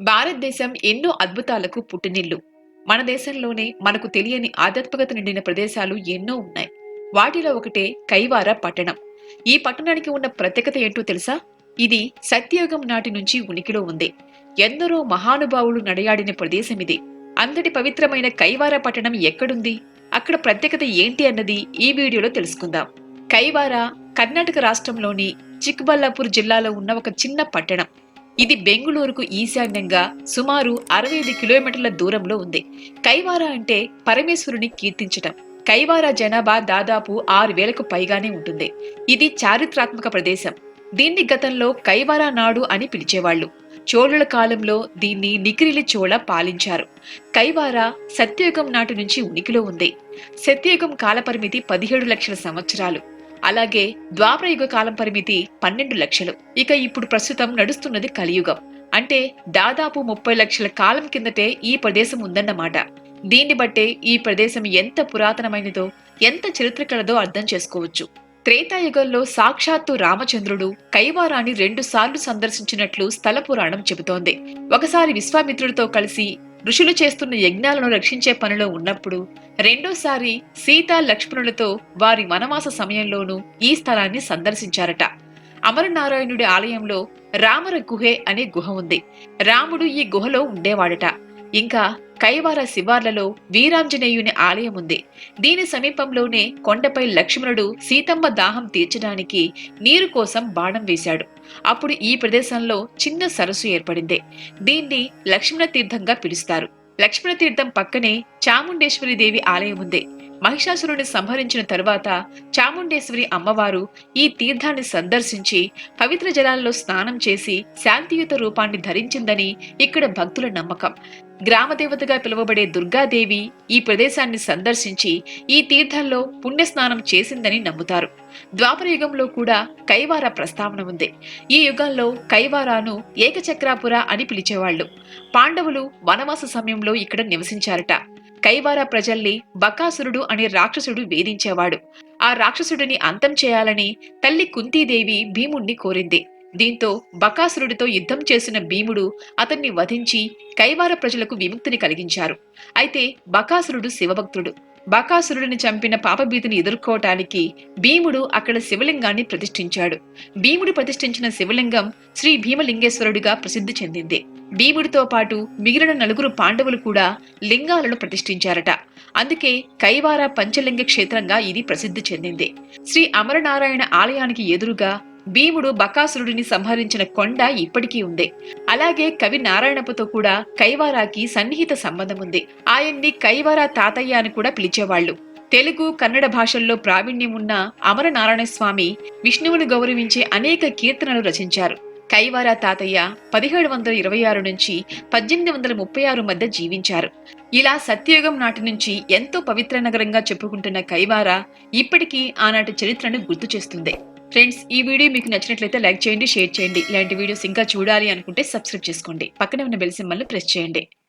భారతదేశం ఎన్నో అద్భుతాలకు పుట్టినిల్లు. మన దేశంలోనే మనకు తెలియని ఆధ్యాత్మికత నిండిన ప్రదేశాలు ఎన్నో ఉన్నాయి. వాటిలో ఒకటే కైవార పట్టణం. ఈ పట్టణానికి ఉన్న ప్రత్యేకత ఏంటో తెలుసా? ఇది సత్యయుగం నాటి నుంచి ఉనికిలో ఉంది. ఎందరో మహానుభావులు నడయాడిన ప్రదేశం ఇది. అంతటి పవిత్రమైన కైవార పట్టణం ఎక్కడుంది? అక్కడ ప్రత్యేకత ఏంటి అన్నది ఈ వీడియోలో తెలుసుకుందాం. కైవార కర్ణాటక రాష్ట్రంలోని చిక్బల్లాపూర్ జిల్లాలో ఉన్న ఒక చిన్న పట్టణం. ఇది బెంగుళూరుకు ఈశాన్యంగా సుమారు అరవై ఐదు కిలోమీటర్ల దూరంలో ఉంది. కైవారా అంటే పరమేశ్వరుని కీర్తించటం. కైవారా జనాభా దాదాపు ఆరు వేలకు పైగానే ఉంటుంది. ఇది చారిత్రాత్మక ప్రదేశం. దీన్ని గతంలో కైవారా నాడు అని పిలిచేవాళ్ళు. చోళుల కాలంలో దీన్ని నికిరిలి చోళ పాలించారు. కైవారా సత్యయుగం నాటి నుంచి ఉనికిలో ఉంది. సత్యయుగం కాలపరిమితి పదిహేడు లక్షల సంవత్సరాలు. అలాగే ద్వాపరయుగ కాలం పరిమితి పన్నెండు లక్షలు. ఇక ఇప్పుడు ప్రస్తుతం నడుస్తున్నది కలియుగం. అంటే దాదాపు ముప్పై లక్షల కాలం కిందటే ఈ ప్రదేశం ఉందన్నమాట. దీన్ని బట్టే ఈ ప్రదేశం ఎంత పురాతనమైనదో ఎంత చరిత్ర కలదో అర్థం చేసుకోవచ్చు. త్రేతాయుగంలో సాక్షాత్తు రామచంద్రుడు కైవారాన్ని రెండు సార్లు సందర్శించినట్లు స్థల పురాణం చెబుతోంది. ఒకసారి విశ్వామిత్రుడితో కలిసి ఋషులు చేస్తున్న యజ్ఞాలను రక్షించే పనిలో ఉన్నప్పుడు రెండోసారి సీత లక్ష్మణులతో వారి వనవాస సమయంలోనూ ఈ స్థలాన్ని సందర్శించారట. అమరనారాయణుడి ఆలయంలో రామర గుహే అనే గుహ ఉంది. రాముడు ఈ గుహలో ఉండేవాడట. ఇంకా కైవార శివార్లలో వీరాంజనేయుని ఆలయం ఉంది. దీని సమీపంలోనే కొండపై లక్ష్మణుడు సీతమ్మ దాహం తీర్చడానికి నీరు కోసం బాణం వేశాడు. అప్పుడు ఈ ప్రదేశంలో చిన్న సరస్సు ఏర్పడింది. దీన్ని లక్ష్మణ తీర్థంగా పిలుస్తారు. లక్ష్మణ తీర్థం పక్కనే చాముండేశ్వరి దేవి ఆలయం ఉంది. మహిషాసురుని సంహరించిన తరువాత చాముండేశ్వరి అమ్మవారు ఈ తీర్థాన్ని సందర్శించి పవిత్ర జలాల్లో స్నానం చేసి శాంతియుత రూపాన్ని ధరించిందని ఇక్కడ భక్తుల నమ్మకం. గ్రామదేవతగా పిలువబడే దుర్గాదేవి ఈ ప్రదేశాన్ని సందర్శించి ఈ తీర్థంలో పుణ్యస్నానం చేసిందని నమ్ముతారు. ద్వాపర యుగంలో కూడా కైవార ప్రస్తావన ఉంది. ఈ యుగంలో కైవారాను ఏకచక్రాపుర అని పిలిచేవాళ్ళు. పాండవులు వనవాస సమయంలో ఇక్కడ నివసించారట. కైవార ప్రజల్ని బకాసురుడు అనే రాక్షసుడు వేధించేవాడు. ఆ రాక్షసుడిని అంతం చేయాలని తల్లి కుంతీదేవి భీముణ్ణి కోరింది. దీంతో బకాసురుడితో యుద్ధం చేసిన భీముడు అతన్ని వధించి కైవార ప్రజలకు విముక్తిని కలిగించారు. అయితే బకాసురుడు శివభక్తుడు. బకాసురుడిని చంపిన పాపభీతిని ఎదుర్కోవటానికి భీముడు అక్కడ శివలింగాన్ని ప్రతిష్ఠించాడు. భీముడు ప్రతిష్ఠించిన శివలింగం శ్రీ భీమలింగేశ్వరుడిగా ప్రసిద్ధి చెందింది. భీముడితో పాటు మిగిలిన నలుగురు పాండవులు కూడా లింగాలను ప్రతిష్ఠించారట. అందుకే కైవార పంచలింగ క్షేత్రంగా ఇది ప్రసిద్ధి చెందింది. శ్రీ అమరనారాయణ ఆలయానికి ఎదురుగా భీముడు బకాసురుడిని సంహరించిన కొండ ఇప్పటికీ ఉంది. అలాగే కవి నారాయణపుతో కూడా కైవారాకి సన్నిహిత సంబంధం ఉంది. ఆయన్ని కైవార తాతయ్య అని కూడా పిలిచేవాళ్ళు. తెలుగు కన్నడ భాషల్లో ప్రావీణ్యం ఉన్న అమరనారాయణ స్వామి విష్ణువును గౌరవించే అనేక కీర్తనలు రచించారు. కైవారా తాతయ్య పదిహేడు వందల ఇరవై ఆరు నుంచి పద్దెనిమిది వందల ముప్పై ఆరు మధ్య జీవించారు. ఇలా సత్యయుగం నాటి నుంచి ఎంతో పవిత్ర నగరంగా చెప్పుకుంటున్న కైవారా ఇప్పటికీ ఆనాటి చరిత్రను గుర్తు చేస్తుంది. ఫ్రెండ్స్ ఈ వీడియో మీకు నచ్చినట్లయితే లైక్ చేయండి షేర్ చేయండి. ఇలాంటి వీడియోస్ ఇంకా చూడాలి అనుకుంటే సబ్స్క్రైబ్ చేసుకోండి. పక్కనే ఉన్న బెల్ సింబల్ ప్రెస్ చేయండి.